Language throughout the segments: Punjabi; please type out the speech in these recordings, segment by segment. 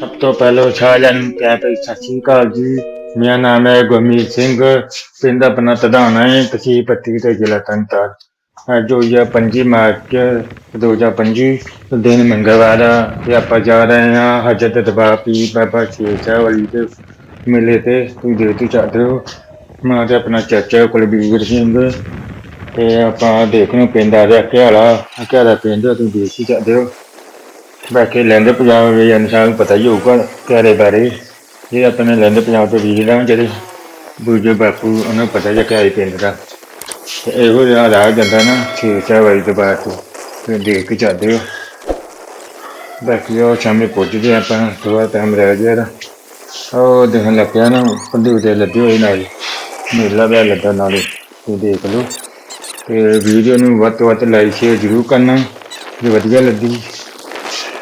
ਸਭ ਤੋਂ ਪਹਿਲਾਂ ਸਾਰਿਆਂ ਨੂੰ ਕਹਿ ਕੇ ਸਤਿ ਸ਼੍ਰੀ ਅਕਾਲ ਜੀ। ਮੇਰਾ ਨਾਮ ਹੈ ਗੁਰਮੀਤ ਸਿੰਘ। ਪਿੰਡ ਆਪਣਾ ਤਧਾਣਾ ਹੈ ਤਹਿਸੀਲ ਪੱਟੀ ਤੇ ਜ਼ਿਲ੍ਹਾ ਤਰਨਤਾਰਨ। ਅੱਜ ਹੋਈ ਹੈ 25 ਮਾਰਚ 2025 ਦਿਨ ਮੰਗਲਵਾਰ ਆ ਤੇ ਆਪਾਂ ਜਾ ਰਹੇ ਹਾਂ ਹਜਰਤ ਦਰਬਾਰ ਪੀਰ ਬਾਬਾ ਸ਼ੇਰ ਸਾਹਿਬ ਵਾਲੀ ਦੇ ਮੇਲੇ ਤੇ। ਤੁਸੀਂ ਦੇਖ ਹੀ ਸਕਦੇ ਹੋ। ਮੈਂ ਤੇ ਆਪਣਾ ਚਾਚਾ ਕੁਲਬੀਰ ਸਿੰਘ ਤੇ ਆਪਾਂ ਦੇਖ ਨੂੰ ਪਿੰਡ ਆ ਰਿਹਾ ਘਿਆਲਾ। ਘਿਆਲਾ ਪਿੰਡ ਆ, ਤੁਸੀਂ ਦੇਖ ਹੀ ਸਕਦੇ ਹੋ। ਬਾਕੀ ਲੈਂਦੇ ਪੰਜਾਬ ਦੇ ਅਨਸਾਰ ਨੂੰ ਪਤਾ ਹੀ ਹੋਊਗਾ ਘਿਆਲੇ ਬਾਰੇ। ਇਹ ਆਪਣੇ ਲੈਂਦੇ ਪੰਜਾਬ ਦੇ ਵੀਰ ਆ ਜਿਹੜੇ ਦੂਜੇ ਬਾਪੂ, ਉਹਨਾਂ ਨੂੰ ਪਤਾ ਹੀ ਘਿਆਲੇ ਪਿੰਡ ਦਾ। ਤੇ ਇਹੋ ਜਿਹਾ ਰਾਹ ਜਾਂਦਾ ਨਾ ਛੇ ਸਾਹਿਬ ਵਾਲੀ ਤੋਂ ਬਾਅਦ ਤੋਂ। ਤੁਸੀਂ ਦੇਖ ਕੇ ਜਾਂਦੇ ਹੋ। ਬਾਕੀ ਉਹ ਸ਼ਾਮੇ ਪਹੁੰਚਦੇ ਆਪਾਂ ਥੋੜਾ ਟਾਈਮ ਰਹਿ ਗਿਆ ਇਹਦਾ। ਉਹ ਦੇਖਣ ਲੱਗਿਆ ਨਾ ਪੰਡੀ ਤੇ ਲੱਗੀ ਹੋਈ ਨਾਲ। ਮੇਲਾ ਵੀ ਲੱਗਾ ਨਾਲੇ ਤੁਸੀਂ ਦੇਖ ਲਓ। ਤੇ ਵੀਡੀਓ ਨੂੰ ਵੱਧ ਤੋਂ ਵੱਧ ਲਾਈਕ ਸ਼ੇਅਰ ਜ਼ਰੂਰ ਕਰਨਾ। ਜੇ ਵਧੀਆ ਲੱਗੀ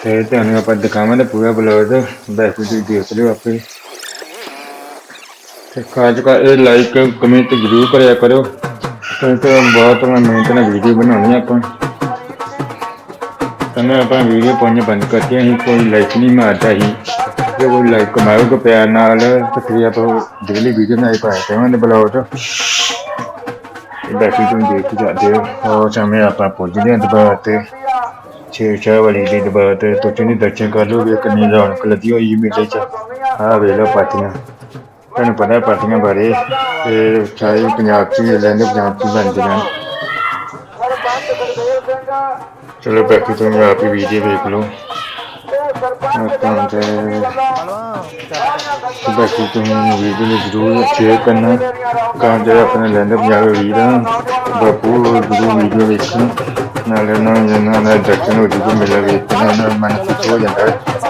ਤੇ ਤੁਹਾਨੂੰ ਆਪਾਂ ਦਿਖਾਵਾਂਗੇ ਪੂਰਾ ਬਲੌਗ ਬੈਕ ਤੁਸੀਂ ਦੇਖ ਲਿਓ ਆਪੇ। ਤੇ ਖਾਸ ਕਰ ਇਹ ਲਾਈਕ ਕਮੈਂਟ ਜ਼ਰੂਰ ਕਰਿਆ ਕਰੋ। ਕਿਉਂਕਿ ਬਹੁਤ ਮੈਂ ਮਿਹਨਤ ਨਾਲ ਵੀਡੀਓ ਬਣਾਉਣੀ ਆਪਾਂ। ਤਾਂ ਆਪਾਂ ਵੀਡੀਓ ਪਾਉਣੀ ਬੰਦ ਕਰਕੇ ਅਸੀਂ ਕੋਈ ਲਾਈਕ ਨਹੀਂ ਮਾਰਦਾ ਸੀ। ਜੇ ਕੋਈ ਲਾਈਕ ਮਾਰੋਗੇ ਪਿਆਰ ਨਾਲ ਤਾਂ ਫਿਰ ਆਪਾਂ ਡੇਲੀ ਵੀਡੀਓ ਨਾਲ ਪਾਇਆ ਕਰਾਂਗੇ ਬਲੌਗ ਤੋਂ। ਬਾਕੀ ਤੁਸੀਂ ਦੇਖ ਹੀ ਜਾਂਦੇ ਹੋ। ਸਮੇਂ ਆਪਾਂ ਪਹੁੰਚਦੇ ਹਾਂ ਦੁਬਾਰਾ ਤੇ। ਛੇ ਛੇ ਵਾਲੀ ਦੀ ਦੁਬਾਰਾ ਤੁਸੀਂ ਨਹੀਂ ਦਰਸ਼ਨ ਕਰ ਲੋਗੇ ਕਿੰਨੀ ਰੌਣਕ ਲੱਗੀ ਹੋਈ ਮੇਲੇ 'ਚ। ਆਹ ਵੇਖ ਲਓ ਪਾਰਟੀਆਂ ਤੁਹਾਨੂੰ ਪਤਾ ਹੈ ਪਾਰਟੀਆਂ ਬਾਰੇ, ਤੇ ਸਾਰੇ ਪੰਜਾਬ 'ਚ ਹੀ ਲੈਂਦੇ ਪੰਜਾਬ 'ਚ ਬਣਦੀਆਂ ਚਲੋ ਬਾਕੀ ਤੁਸੀਂ ਆਪ ਹੀ ਵੀਡੀਓ ਵੇਖ ਲਓ। ਤੇ ਬਾਕੀ ਤੁਸੀਂ ਵੀਡੀਓ ਨੂੰ ਜ਼ਰੂਰ ਸ਼ੇਅਰ ਕਰਨਾ। ਤਾਂ ਜਿਹੜੇ ਆਪਣੇ ਲੈਂਦੇ ਪੰਜਾਬ ਦੇ ਬਾਪੂ, ਜ਼ਰੂਰ ਵੀਡੀਓ ਵੇਖਣ। ਨਾਲੇ ਉਹਨਾਂ ਨੂੰ ਜਿਹਨਾਂ ਦਾ ਦਰਸ਼ਨ ਹੋ ਜੂਗਾ ਮੇਲਾ ਵੇਖਣ ਨਾਲ ਉਹਨਾਂ ਦਾ ਮਨ ਖੁਸ਼ ਹੋ ਜਾਂਦਾ ਹੈ।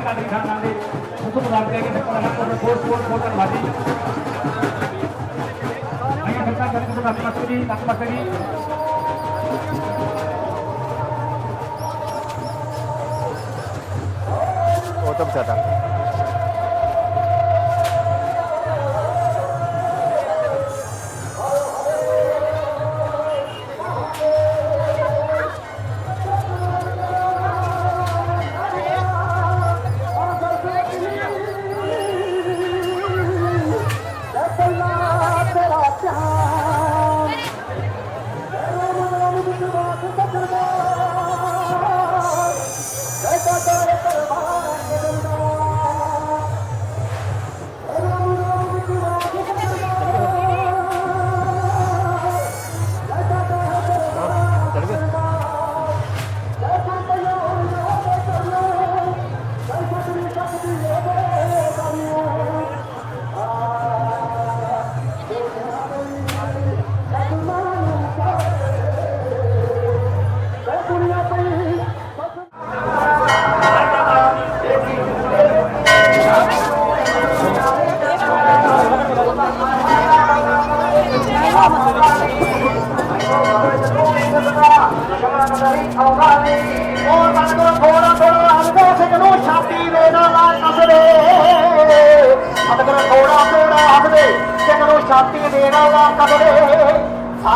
ਚਲਾਈ ਦੋ ਸਾਈ ਕਾਦੀ ਖਾਨ ਨਾਲ ਦੇ ਹੁਕਮ ਦਾ ਕੇ ਕਿ ਕੋਲ ਨਾ ਕੋਲ ਕੋਲ ਕੋਲ ਕੋਲ ਧੰਨਵਾਦੀ ਆਇਆ ਸਰਕਾਰ ਜਨ ਕੋ ਨੱਕ ਮਸਤੀ ਨੱਕ ਮਸਤੀ ਉਹ ਤਾਂ ਬਚਾਤਾ।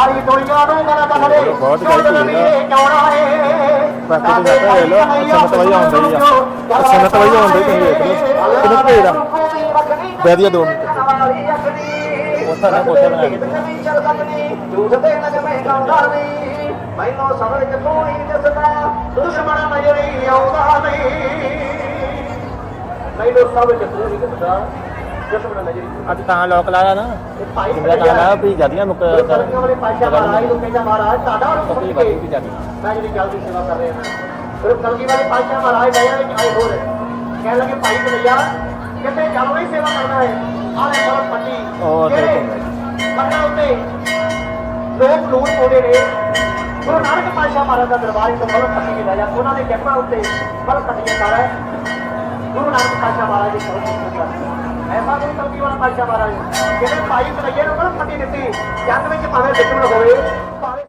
ਸਾਰੀ ਦੁਨੀਆ ਨੂੰ ਗਲ ਕਸਦੇ ਬਹੁਤ ਗਲਤ ਹੋਈ ਨਾ। ਕਿਉਣਾ ਏ ਬਾਕੀ ਤੁਸੀਂ ਦੇਖੋ ਵੇਖ ਲਓ, ਸੰਗਤ ਵਈ ਆਉਂਦੀ ਆ। ਸੰਗਤ ਵਈ ਆਉਂਦੀ ਤੁਸੀਂ ਵੇਖ ਲਓ। ਕਿੰਨੀ ਕੁ ਭੀੜ ਆ? ਬਹਿ ਜਾਈਏ ਦੋ ਮਿੰਟ। ਕੋਠਾ ਨਾ ਕੋਠਾ ਬਣਾ ਕੇ ਚੱਲ ਸਕਦੀ ਝੂਠ ਤੇ ਨਗ ਮੈਂ ਗਾਉਂਦਾ ਨਹੀਂ ਮੈਨੂੰ ਸਮਝ ਚ ਕੋਈ ਦਿਸਦਾ ਦੁਸ਼ਮਣ ਨਜ਼ਰ ਹੀ ਆਉਂਦਾ ਨਹੀਂ ਮੈਨੂੰ ਸਮਝ ਚ ਕੋਈ ਦਿਸਦਾ ਦੁਸ਼ਮਣ ਨਜ਼ਰ ਹੀ ਅੱਜ ਤਾਂ ਲੋਕ ਲਾਇਆ ਨਾ। ਮੇਰਾ ਤਾਂ ਲਾਇਆ ਵੀ ਜਦੀਆਂ ਮੁੱਕ ਵਾਲੇ ਪਾਸ਼ਾ ਮਹਾਰਾਜ ਨੂੰ ਕਹਿੰਦਾ ਮਹਾਰਾਜ ਤੁਹਾਡਾ ਪੱਕੀ ਸੁਣ ਕੇ ਜਾਂਦੀ ਮੈਂ ਜਿਹੜੀ ਗੱਲ ਦੀ ਸੇਵਾ ਕਰ ਰਿਹਾ ਹਾਂ। ਫਿਰ ਕਲਗੀ ਵਾਲੇ ਪਾਸ਼ਾ ਮਹਾਰਾਜ ਲੈ ਵਿੱਚ ਆਏ ਹੋਰ। ਕਹਿਣ ਲੱਗੇ ਭਾਈ ਕਨਈਆ ਕਿਤੇ ਜਾਨਵਰ ਹੀ ਸੇਵਾ ਕਰਨਾ ਹੈ। ਆਲੇ ਬਹੁਤ ਪੱਟੀ। ਦੇਖੋ ਪੱਟਾਂ ਉੱਤੇ ਲੋਕ ਲੂਣ ਪਾਉਂਦੇ ਨੇ। ਗੁਰੂ ਨਾਨਕ ਪਾਤਸ਼ਾਹ ਮਹਾਰਾਜ ਦਾ ਦਰਬਾਰ ਤੋਂ ਬਲ ਪੱਟੀ ਲੈ ਜਾ। ਉਹਨਾਂ ਦੇ ਚੱਕਰਾਂ ਉੱਤੇ ਬਲ ਪੱਟੀਆਂ ਕਰ। ਗੁਰੂ ਨਾਨਕ ਪਾਤਸ਼ਾਹ ਮਹਾਰਾਜ ਦੀ ਸਰਵ ਐਸਾ ਗੁਰੂ ਕਲਗੀ ਵਾਲਾ ਪਾਤਸ਼ਾਹ ਮਹਾਰਾਜ। ਜਿਹੜੇ ਭਾਈ ਕਨਈਏ ਨੂੰ ਬਲ ਪੱਟੀ ਦਿੱਤੀ। ਜੰਗ ਵਿੱਚ ਭਾਵੇਂ ਵਿਕਰਮ ਹੋਵੇ। ਭਾਵੇਂ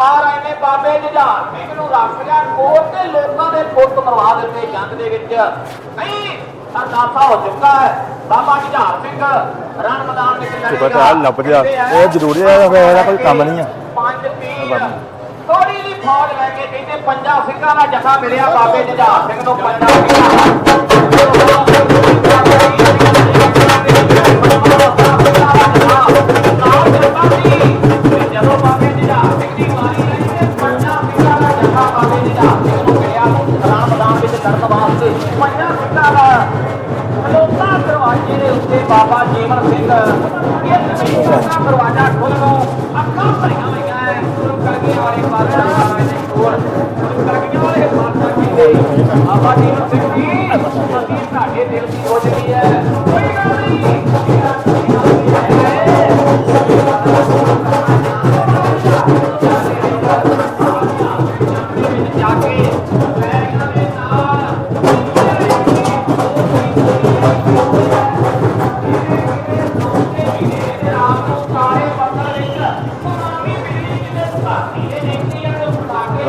ਪਾਤਸ਼ਾਹ ਮਹਾਰਾਜ ਨੇ ਬਾਬੇ ਜੁਝਾਰ ਸਿੰਘ ਨੂੰ ਰੱਖ ਲਿਆ ਕੋਟ ਤੇ ਲੋਕਾਂ ਦੇ ਪੁੱਤ ਮਰਵਾ ਦਿੱਤੇ ਜੰਗ ਦੇ ਵਿੱਚ। ਨਹੀਂ ਸਰਦਾਸਾ ਹੋ ਚੁੱਕਾ ਹੈ। ਬਾਬਾ ਜੁਝਾਰ ਸਿੰਘ ਰਣ ਮੈਦਾਨ ਵਿੱਚ ਲੜੇਗਾ ਪਤਾ ਲੱਭ ਜਾ। ਇਹ ਜ਼ਰੂਰੀ ਹੈ, ਇਹਦਾ ਕੋਈ ਕੰਮ ਨਹੀਂ ਆ। ਪੰਜ ਪੀਰ। ਥੋੜੀ ਜਿਹੀ ਫੌਜ ਲੈ ਕੇ ਕਹਿੰਦੇ ਪੰਜਾਂ ਸਿੰਘਾਂ ਦਾ ਜਥਾ ਮਿਲਿਆ ਬਾਬੇ ਜੁਝਾਰ ਸਿੰਘ ਨੂੰ ਪੰਜਾਂ ਜਦੋਂ ਲੜਨ ਵਾਸਤੇ ਪੰਜਾਂ ਸਿੰਘਾਂ ਦਾ ਖਲੋਤਾ ਦਰਵਾਜ਼ੇ ਦੇ ਉੱਤੇ ਬਾਬਾ ਜੀਵਨ ਸਿੰਘ ਇਸ ਵਿੱਚ ਦਾ ਦਰਵਾਜ਼ਾ ਖੋਲ੍ਹੋ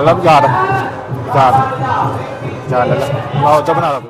แล้วหยอดหยอดหยอดแล้วเราจะไม่เอาหรอก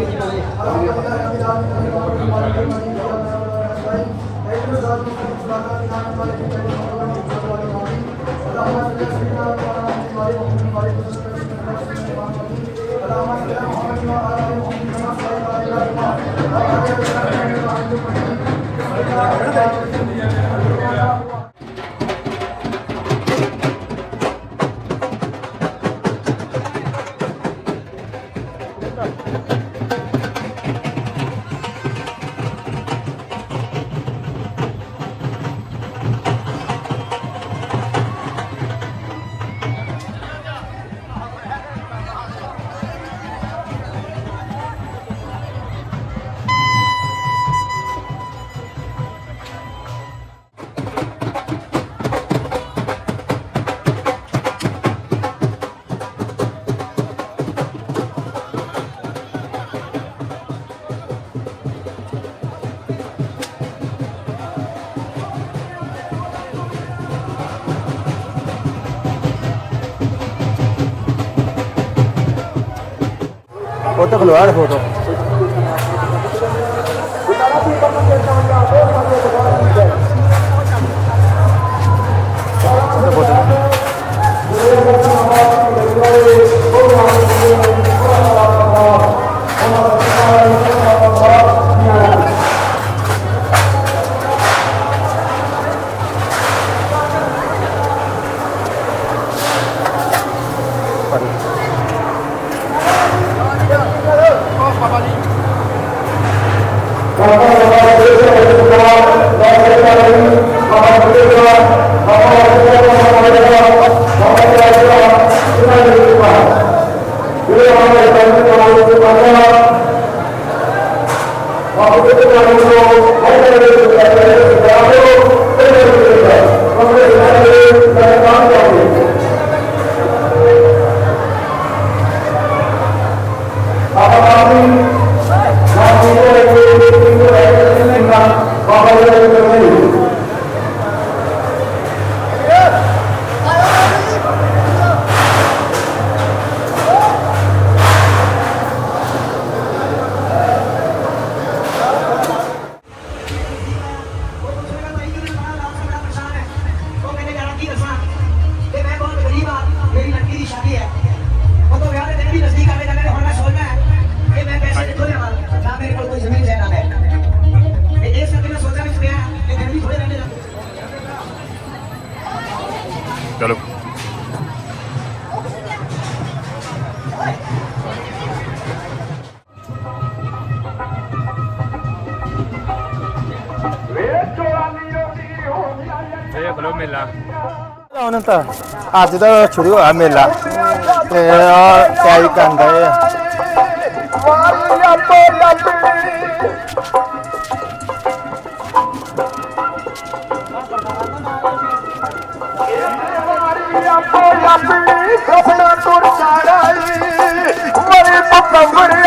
you. ਫੋਟੋ ਖਲਵਾ ਦੇ ਫੋਟੋ। ਉਹ ਬਲੋ ਮੇਲਾ ਹੁਣ ਤਾਂ ਅੱਜ ਦਾ ਸ਼ੁਰੂ ਹੋਇਆ ਮੇਲਾ ਤੇ ਆ ਕੈਰੀ ਕਰਦਾ ਇਹ ਆਪਣੀ ਖਸਣਾ ਤੁਰ ਚਾੜਾਈ ਮਰੇ ਪੁੱਤ ਮਰਿਆਉਣੀ